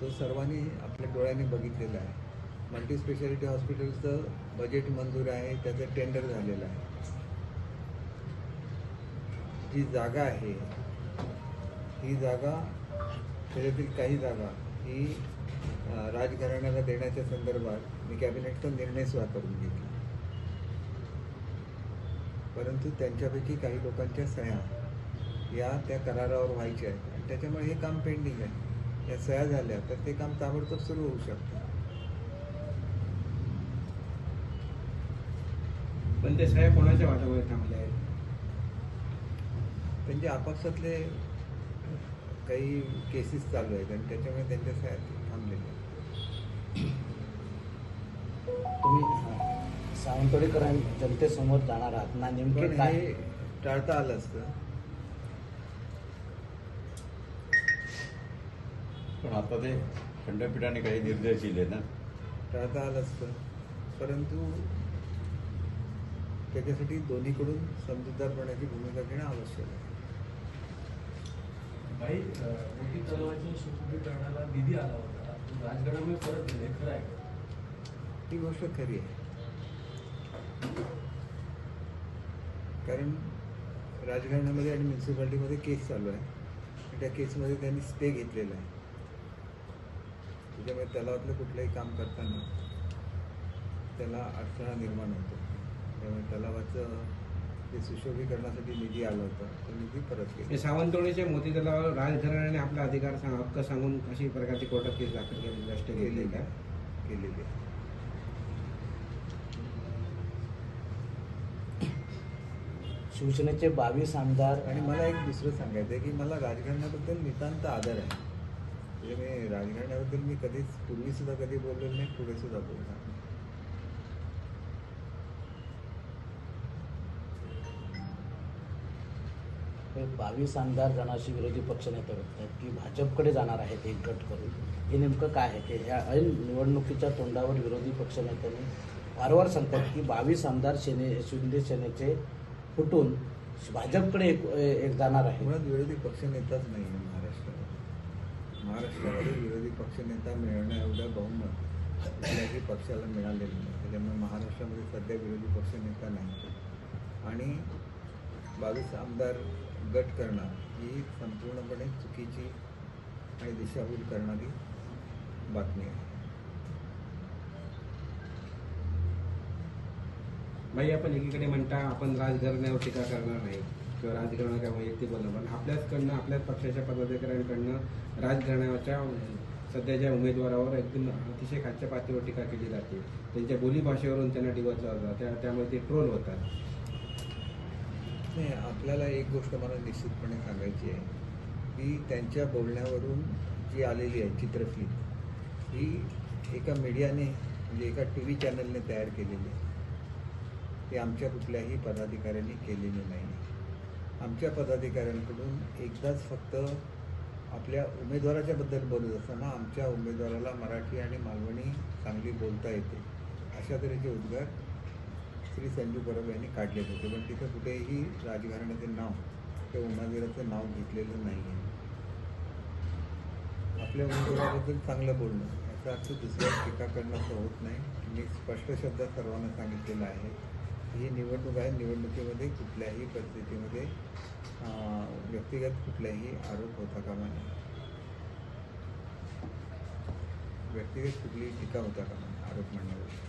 तो सर्वांनी आपल्या डोळ्यांनी बघितलेला आहे. मल्टी स्पेशालिटी हॉस्पिटलचं बजेट मंजूर आहे त्याचं टेंडर झालेलं आहे. जी जागा आहे ही जागा त्याच्यातील काही जागा ही राजघराण्याला देण्याच्या संदर्भात मी कॅबिनेटचा निर्णय स्वीकारून करून घेतला. परंतु त्यांच्यापैकी काही लोकांच्या सह्या या त्या करारावर व्हायच्या आहेत. आणि त्याच्यामुळे हे काम पेंडिंग आहे. या सह्या झाल्या तर ते काम ताबडतोब सुरू होऊ शकतं. पण ते साहेब कोणाच्या वाटामध्ये थांबले आहेत? त्यांच्या आपापसातले काही केसेस चालू आहेत आणि त्याच्यामुळे त्यांच्या सह्या थांबलेल्या आहेत. तुम्ही अं, सावंतवाडीकर जनतेसमोर जाणार आहात. ना नेमके पण काय? हे टाळता आलं असतं. पण आता ते खंडपीठाने काही निर्देश दिले ना. टाळता आलं असतं. परंतु त्याच्यासाठी दोन्हीकडून समजूतदारपणाची भूमिका घेणं आवश्यक आहे. भाई मोठी निधी आला होता. परत दिले खरं आहे? ही गोष्ट खरी आहे. कारण राजघराण्यामध्ये आणि म्युन्सिपाल्टीमध्ये केस चालू आहे. त्या केसमध्ये त्यांनी स्टे घेतलेला आहे. त्याच्यामुळे तलावातलं कुठलंही काम करताना त्याला अडथळा निर्माण होतो. त्यामुळे तलावाचं जे सुशोभीकरणासाठी निधी आला होता. तो निधी परत हे केला सावंतवाडीच्या मोती तलावावर राजघराण्याने आपला अधिकार सांग हक्क सांगून अशी प्रकारची कोर्टात केस दाखल केली. नष्ट केली केलेली. का आहे केलेली. आहे शिवसेनेचे बावीस आमदार आणि मला एक दुसरं सांगायचं आहे की मला राजकारणाबद्दल नितांत आदर आहे. म्हणजे मी राजकारणाबद्दल मी कधीच पूर्वी सुद्धा कधी बोललेलो नाही पुढे सुद्धा बोलणार. हे बावीस आमदार जनाशी विरोधी पक्षनेते आहेत की भाजपकडे जाणार आहेत एक गट करून. हे नेमकं काय आहे? ते ह्या ऐन निवडणुकीच्या तोंडावर विरोधी पक्षनेत्यांनी वारंवार सांगतात की बावीस आमदार सेने शिंदे सेनेचे फुटून भाजपकडे एक एक जाणार आहे मुळात विरोधी पक्षनेताच नाही महाराष्ट्रामध्ये विरोधी पक्षनेता मिळवण्या एवढं बहुमत कुठल्याही पक्षाला मिळालेलं नाही. त्याच्यामुळे महाराष्ट्रामध्ये सध्या विरोधी पक्षनेता नाही. आणि बावीस आमदार गट करणं ही संपूर्णपणे चुकीची आणि दिशाभूल करणारी बातमी आहे. भाई आपण एकीकडे म्हणता आपण राजघराण्यावर टीका करणार नाही. किंवा राजकारण वैयक्तिक पण आपल्याचकडनं आपल्याच पक्षाच्या पदाधिकाऱ्यांकडनं राजघराण्याच्या सध्याच्या उमेदवारावर एकदम अतिशय खालच्या पातळीवर टीका केली जाते. त्यांच्या बोलीभाषेवरून त्यांना डिवचला जातं त्या त्यामुळे ते ट्रोल होतात. नाही आपल्याला एक गोष्ट मला निश्चितपणे सांगायची आहे की त्यांच्या बोलण्यावरून जी आलेली आहे चित्रफित ही एका मीडियाने म्हणजे एका टी व्ही चॅनलने तयार केलेली आहे. ती आमच्या कुठल्याही पदाधिकाऱ्यांनी केलेली नाही. आमच्या पदाधिकाऱ्यांकडून एकदाच फक्त आपल्या उमेदवाराच्या बद्दल बोलत असताना आमच्या उमेदवाराला मराठी आणि मालवणी चांगली बोलता येते अशा तऱ्हेचे उद्गार श्री संजू परब यांनी काढलेले होते. पण तिथं कुठेही राजघराण्याचे नाव त्या उमेदवाराचं नाव घेतलेलं नाही आहे आपल्या उमेदवाराबद्दल चांगलं बोलणं याचा अर्थ दुसऱ्या टीका करण्याचं असं होत नाही. मी स्पष्ट शब्दात सर्वांना सांगितलेलं आहे. ही निवडणूक आहे. निवडणुकीमध्ये कुठल्याही परिस्थितीमध्ये व्यक्तिगत कुठलाही आरोप होता कामा नये. व्यक्तिगत कुठलीही टीका होता कामा नये. आरोप म्हणण्यावर